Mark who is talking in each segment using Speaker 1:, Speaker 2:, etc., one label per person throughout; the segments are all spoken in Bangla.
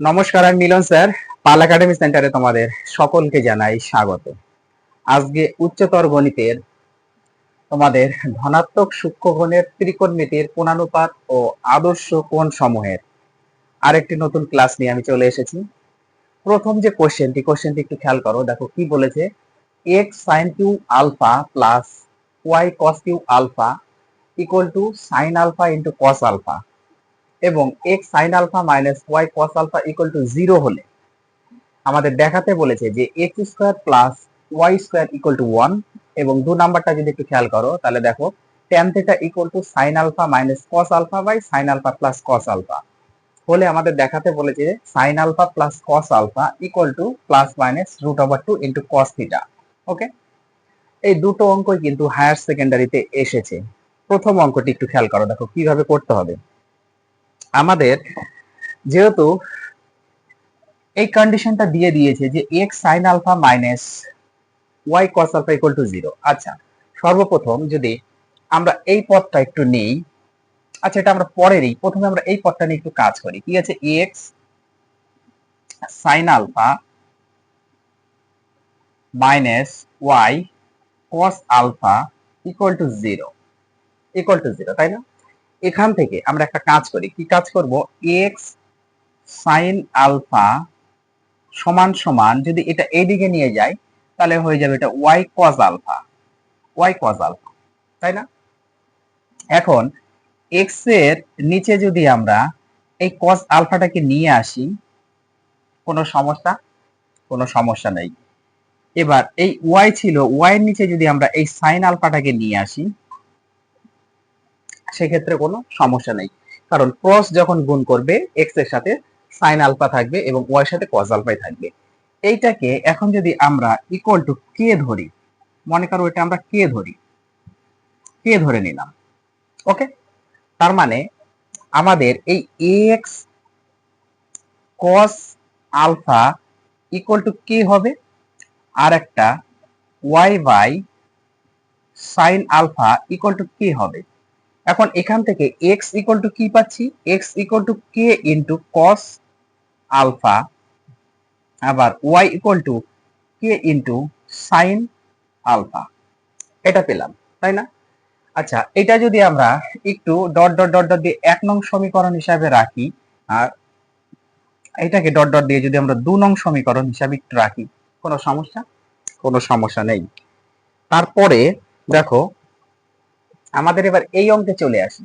Speaker 1: নমস্কার, আমি মিলন স্যার। পাল একাডেমি সেন্টারে তোমাদের সকলকে জানাই স্বাগত। আজকে উচ্চতর গণিতের তোমাদের ধনাত্মক সূক্ষ্মগণের ত্রিকোণমিতির কোণানুপাত ও আদর্শ কোণ সমূহের আরেকটি নতুন ক্লাস নিয়ে আমি চলে এসেছি। প্রথম যে কোশ্চেনটি কোশ্চেনটি একটু খেয়াল করো। দেখো, কি বলেছে? X sine q alpha plus y cos q alpha equal to sine alpha into cos alpha এবং x sine alpha minus y cos alpha equal to zero হলে আমাদের দেখাতে বলেছে যে x square plus y square equal to one এবং দু নাম্বারটা যদি একটু খেয়াল করো, তাহলে দেখো tan theta equal to sine alpha minus cos alpha by sine alpha plus cos alpha হলে আমাদের দেখাতে বলেছে যে sine alpha plus cos alpha equal to plus minus root over two into cos theta okay এই দুটো অঙ্কই কিন্তু হায়ার সেকেন্ডারিতে এসেছে। প্রথম অঙ্কটি একটু খেয়াল করো, দেখো কীভাবে করতে হবে। আমাদের যেহেতু এই কন্ডিশনটা দিয়ে দিয়েছে যে x sine alpha minus y cos alpha equal to zero আচ্ছা সর্বপ্রথম যদি আমরা এই পদটা একটু নেই আচ্ছা এটা আমরা পরে নিই। প্রথমে আমরা এই পদটা নিয়ে একটু কাজ করি কি আছে? X sine alpha minus y cos alpha equal to zero equal to zero তাই না? এখান থেকে আমরা একটা কাজ করি। কি কাজ করব? এক্স সাইন আলফা সমান সমান যদি এটা এইদিকে নিয়ে যাই, তাহলে হয়ে যাবে এটা y cos alpha y cos alpha তাই না? এখন এক্সের নিচে যদি আমরা এই কজ আলফাটাকে নিয়ে আসি, কোনো সমস্যা? কোনো সমস্যা নেই। এবার এই ওয়াই ছিল ওয়াই এর নিচে যদি আমরা এই সাইন আলফাটাকে নিয়ে আসি সেক্ষেত্রে কোনো সমস্যা নেই। কারণ ক্রস যখন গুণ করবে এক্সের সাথে সাইন আলফা থাকবে এবং ওয়াই সাথে কজ আলফাই থাকবে। এইটাকে এখন যদি আমরা ইকুয়াল টু কে ধরি, মনে করো এটা আমরা কে ধরি কে ধরে নিলাম ওকে তার মানে আমাদের এই x cos alpha equal to k হবে, আর একটা y by sine alpha equal to k হবে। এখন এখান থেকে x ইকুয়াল টু কি পাচ্ছি? x equal to k into cos alpha আবার y equal to k into sine alpha এটা পেলাম, তাই না? আচ্ছা এটা যদি আমরা একটু ডট ডট ডট ডট দিয়ে এক নং সমীকরণ হিসাবে রাখি, আর এটাকে ডট ডট দিয়ে যদি আমরা দু নং সমীকরণ হিসাবে একটু রাখি, কোনো সমস্যা? কোনো সমস্যা নেই। তারপরে দেখো আমাদের এবার এই অঙ্কে চলে আসি।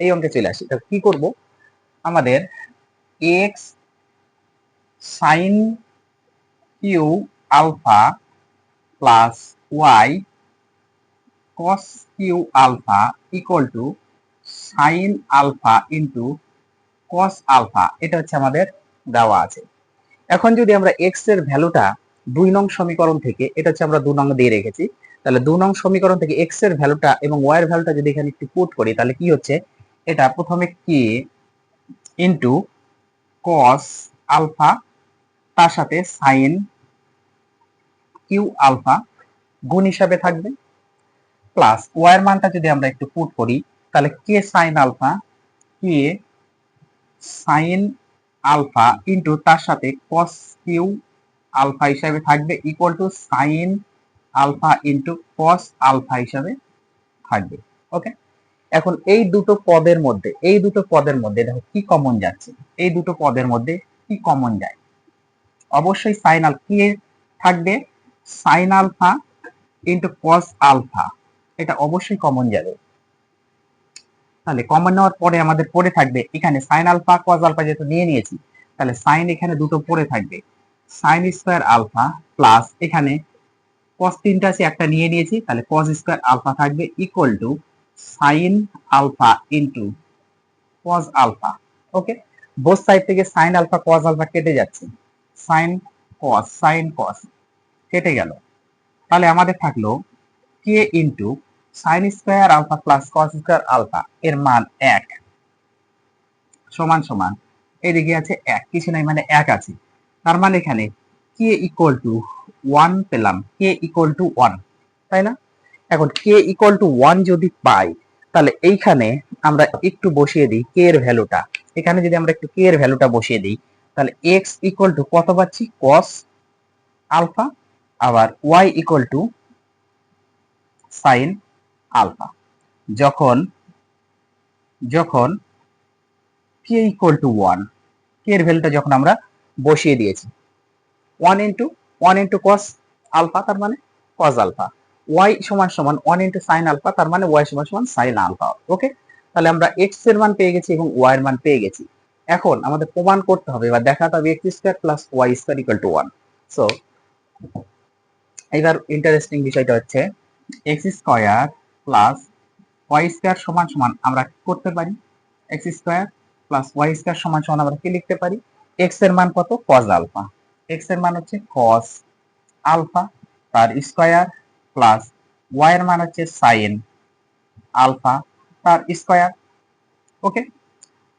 Speaker 1: এই অঙ্কে চলে আসি। তা কি করব? আমাদের x sine q alpha plus y cos q alpha equal to sine alpha into cos alpha এটা হচ্ছে আমাদের দেওয়া আছে। এখন যদি আমরা এক্সের ভ্যালুটা দুই নং সমীকরণ থেকে, এটা হচ্ছে আমরা দু নং দিয়ে রেখেছি তাহলে দু নং সমীকরণ থেকে এক্সের ভ্যালুটা এবং ওয়াই এর ভ্যালুটা যদি এখানে একটু পুট করি, তাহলে কি হচ্ছে? এটা প্রথমে কে ইন্টু কস আলফা তার সাথে সাইন কিউ আলফা গুণ হিসাবে থাকবে। প্লাস ওয়াই এর মানটা যদি আমরা একটু পুট করি, তাহলে k sine alpha k sine alpha into তার সাথে কস কিউ আলফা হিসাবে থাকবে equal to sine alpha into cos alpha হিসাবে থাকবে ওকে এখন এই দুটো পদের মধ্যে, এই দুটো পদের মধ্যে দেখো কি কমন যাচ্ছে, এই দুটো পদের মধ্যে কি কমন যায়? অবশ্যই সাইন কি থাকবে? Sine alpha into cos alpha, এটা অবশ্যই কমন যাবে। তাহলে কমন নেওয়ার পরে আমাদের পড়ে থাকবে, এখানে সাইন আলফা কস আলফা যেহেতু নিয়ে নিয়েছি, তাহলে সাইন এখানে দুটো পড়ে থাকবে। সাইন স্কোয়ার আলফা প্লাস এখানে cos তিনটা আছে, একটা নিয়ে নিয়েছি, তাহলে cos স্কয়ার আলফা থাকবে equal to sin alpha into cos alpha okay both side থেকে sin আলফা cos আলফা কেটে যাচ্ছে, sin cos sin cos, কেটে গেল। তাহলে আমাদের থাকল k into sin square alpha plus cos square alpha এর মান 1 সমান সমান, এদিকে আছে 1 কিছু নাই মানে 1 আছে। তার মানে এখানে k ইকুয়াল টু ওয়ান পেলাম কে ইকুয়াল টু ওয়ান তাই না? এখন কে ইকুয়াল টু ওয়ান যদি পাই, তাহলে এইখানে আমরা একটু বসিয়ে দিই কে এর ভ্যালুটা এখানে যদি আমরা একটু কে এর ভ্যালুটা বসিয়ে দিই, তাহলে এক্স ইকুয়াল টু কত পাচ্ছি? কস আলফা আবার y equal to sine alpha যখন যখন k equal to one k এর ভ্যালুটা যখন আমরা বসিয়ে দিয়েছি one into one into cos alpha তার মানে কস আলফা ওয়াই সমান সমান ওয়ান ইন্টু সাইন আলফা তার মানে ওয়াই সমান সমান সাইন আলফা ওকে তাহলে আমরা এক্সের মান পেয়ে গেছি এবং ওয়াই এর মান পেয়ে গেছি। এখন আমাদের প্রমাণ করতে হবে বা দেখাতে হবে x square plus y square equal to one so এবার ইন্টারেস্টিং বিষয়টা হচ্ছে x square plus y square সমান সমান আমরা কি করতে পারি? X square plus y square সমান সমান আমরা কি লিখতে পারি? এক্সের মান কত? কজ আলফা এক্সের মান হচ্ছে কস আলফা তার স্কোয়ার প্লাস ওয়াই এর মান হচ্ছে সাইন আলফা তার স্কোয়ার ওকে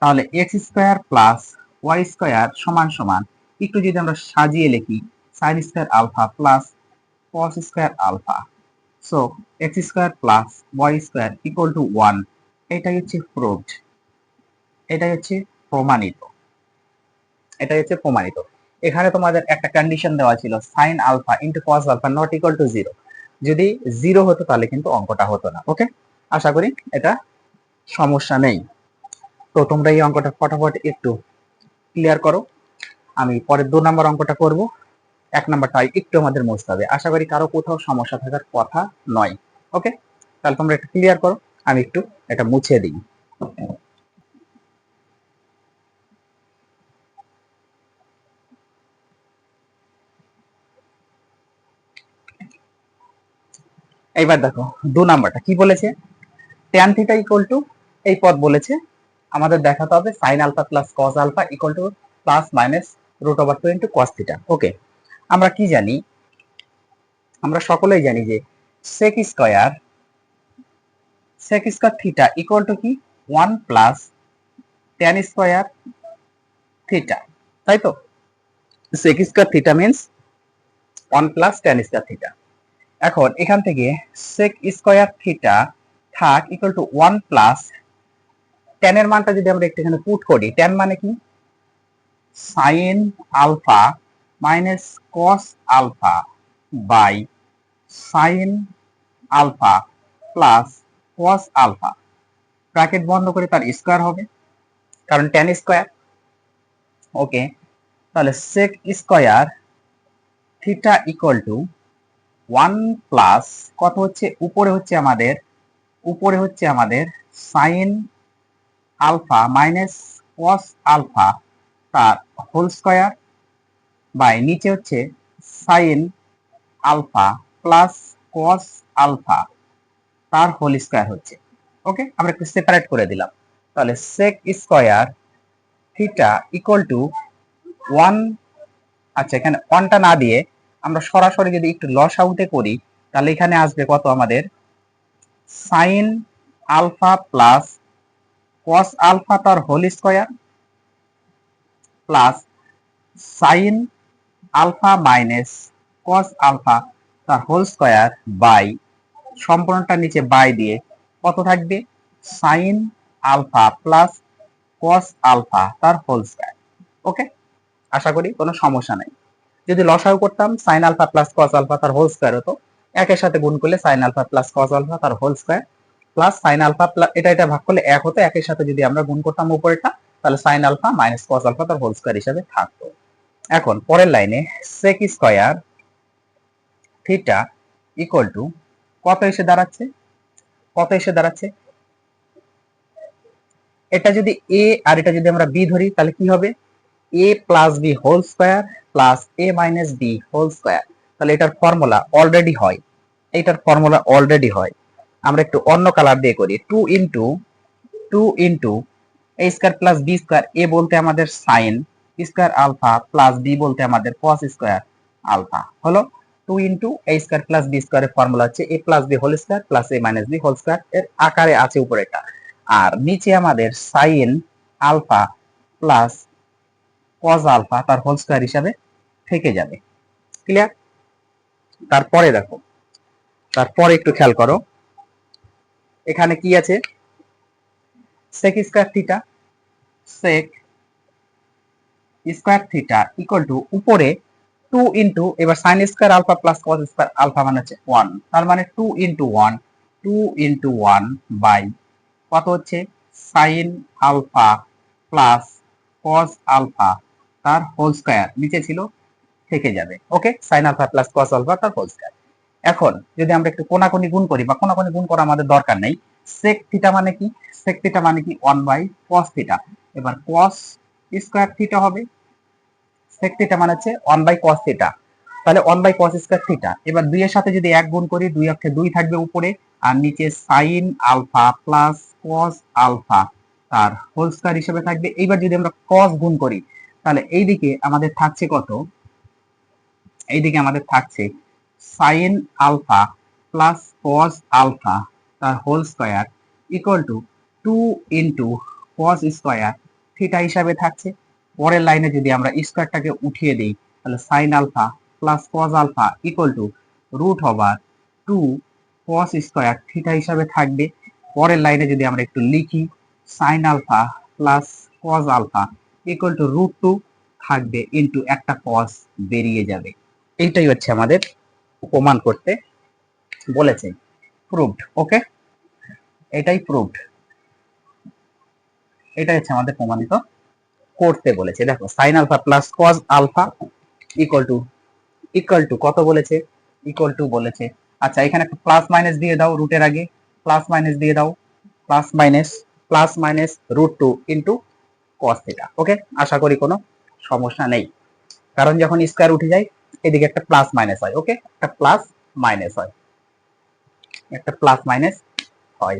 Speaker 1: তাহলে x square plus y square সমান সমান, একটু যদি আমরা সাজিয়ে লিখি sine square alpha plus cos square alpha so x square plus y square equal to one এটাই হচ্ছে প্রুভড এটাই হচ্ছে প্রমাণিত, এটাই হচ্ছে প্রমাণিত। এখানে তোমাদের একটা কন্ডিশন দেওয়া ছিল sine alpha into cos alpha not equal to zero যদি জিরো হতো তাহলে কিন্তু অঙ্কটা হতো না ওকে আশা করি এটা সমস্যা নেই। তো তোমরা এই অঙ্কটা ফটাফট একটু ক্লিয়ার করো। আমি পরের দু নম্বর অঙ্কটা করব। এক নম্বরটা একটু আমাদের মুছতে হবে। আশা করি কারও কোথাও সমস্যা থাকার কথা নয় ওকে তাহলে তোমরা একটু ক্লিয়ার করো। আমি একটু এটা মুছে দিই। এইবার দেখো, দু নাম্বারটা কি বলেছে? ট্যান থিটা ইকুয়াল টু এই পদ বলেছে, আমাদের দেখাতে হবে sine alpha plus cos alpha equal to plus minus root over two into cos theta okay আমরা কি জানি? আমরা সকলেই জানি যে sec square sec square theta equal to কি? One plus tan square theta তাই তো? Sec square theta means one plus tan square theta এখন এখান থেকে সেক স্কয়ার থিটা থাক equal to one plus tan এর মানটা যদি আমরা একটু এখানে পুট করি টেন মানে কি? Sine alpha minus cos alpha by sine alpha plus cos alpha bracket বন্ধ করে তার স্কোয়ার হবে, কারণ টেন স্কোয়ার ওকে তাহলে sec square theta equal to one plus কত হচ্ছে? উপরে হচ্ছে আমাদের, উপরে হচ্ছে আমাদের sine alpha minus cos alpha তার হোল স্কয়ার বাই নিচে হচ্ছে sine alpha plus cos alpha তার হোল স্কোয়ার হচ্ছে। ওকে? আমরা একটু সেপারেট করে দিলাম। তাহলে sec square theta equal to one আচ্ছা এখানে ওয়ানটা না দিয়ে আমরা সরাসরি যদি একটু লস আউটে করি, তাহলে এখানে আসবে কত আমাদের? Sine alpha plus cos alpha তার whole square plus sine alpha minus cos alpha তার হোল স্কয়ার বাই সম্পূর্ণটা নিচে বাই দিয়ে কত থাকবে? Sine alpha plus cos alpha তার হোল স্কয়ার ওকে আশা করি কোনো সমস্যা নাই। যদি লসাগু করতাম sine alpha plus cos alpha তার হোল স্কোয়ার হতো। একের সাথে গুণ করলে sine alpha plus cos alpha তার whole square plus sine alpha এটা এটা ভাগ করলে এক হতো, একের সাথে যদি আমরা গুণ করতাম উপরেরটা, তাহলে sine alpha minus cos alpha তার হোল স্কোয়ার হিসাবে থাকতো। এখন, পরের লাইনে sec square theta equal to কত এসে দাঁড়াচ্ছে? কত এসে দাঁড়াচ্ছে? এটা যদি এ আর এটা যদি আমরা বি ধরি, তাহলে কি হবে? A plus B whole square plus A minus B whole square তাহলে এটার ফর্মুলা অলরেডি হয়। এটার ফর্মুলা অলরেডি হয়। আমরা একটু অন্য কালার দিয়ে করি। Two into two into A square plus B square A বলতে আমাদের sine square alpha plus B বলতে আমাদের কস স্কয়ার আলফা হলো two into A square plus B স্কয়ারের formula হচ্ছে A plus B whole square plus A minus B whole square এর আকারে আছে উপরে এটা আর নিচে আমাদের sine alpha plus cos alpha তার হোল স্কয়ার হিসাবে থেকে যাবে। ক্লিয়ার তারপরে দেখো, তারপরে একটু খেয়াল করো, এখানে কি আছে? Sec square theta sec square theta equal to উপরে টু ইন্টু এবার sine square alpha plus cos square alpha মানে হচ্ছে ওয়ান তার মানে two into one two into one by কত হচ্ছে? Sine alpha plus cos alpha তার হোল স্কয়ার নিচে ছিল, থেকে যাবে। Okay sine alpha plus cos alpha তার হোল স্কোয়ার এখন যদি আমরা একটু কোনাকুনি গুণ করি, বা কোনাকুনি গুণ করা আমাদের দরকার নেই সেক থিটা মানে কি? সেক থিটা মানে কি? ওয়ান বাই কস থিটা এবার কস স্কোয়ার থিটা হবে। সেক থিটা মানে হচ্ছে ওয়ান বাই কস থিটা তাহলে one by cos square theta এবার দুইয়ের সাথে যদি এক গুণ করি, দুই অক্ষে দুই থাকবে উপরে, আর নিচে sine alpha plus cos alpha তার হোল স্কোয়ার হিসেবে থাকবে। এইবার যদি আমরা কস গুণ করি তাহলে এইদিকে আমাদের থাকছে কত? এইদিকে আমাদের থাকছে sine alpha plus cos alpha তার whole square equal to two into cos square theta হিসাবে থাকছে। পরের লাইনে যদি আমরা স্কোয়ারটাকে উঠিয়ে দিই, তাহলে sine alpha plus cos alpha equal to root over two cos square theta হিসাবে থাকবে। পরের লাইনে যদি আমরা একটু লিখি sine alpha plus cos alpha equal to root two থাকবে ইন্টু একটা কস বেরিয়ে যাবে। এইটাই হচ্ছে আমাদের প্রমাণ করতে বলেছে। প্রুভড ওকে এটাই প্রুভড এটাই হচ্ছে আমাদের প্রমাণিত করতে বলেছে। দেখো sine alpha plus cos alpha equal to equal to কত বলেছে? ইকুয়াল টু বলেছে। আচ্ছা এখানে একটা প্লাস মাইনাস দিয়ে দাও রুটের আগে। প্লাস মাইনাস দিয়ে দাও। Plus minus plus minus root two into cos theta okay আশা করি কোনো সমস্যা নেই। কারণ যখন স্কোয়ার উঠে যায়, এদিকে একটা প্লাস মাইনাস হয় ওকে একটা প্লাস মাইনাস হয়। একটা প্লাস মাইনাস হয়।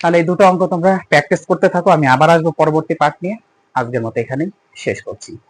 Speaker 1: তাহলে এই দুটো অঙ্ক তোমরা প্র্যাকটিস করতে থাকো, আমি আবার আসব পরবর্তী পাঠ নিয়ে। আজকের মতো এখানেই শেষ করছি।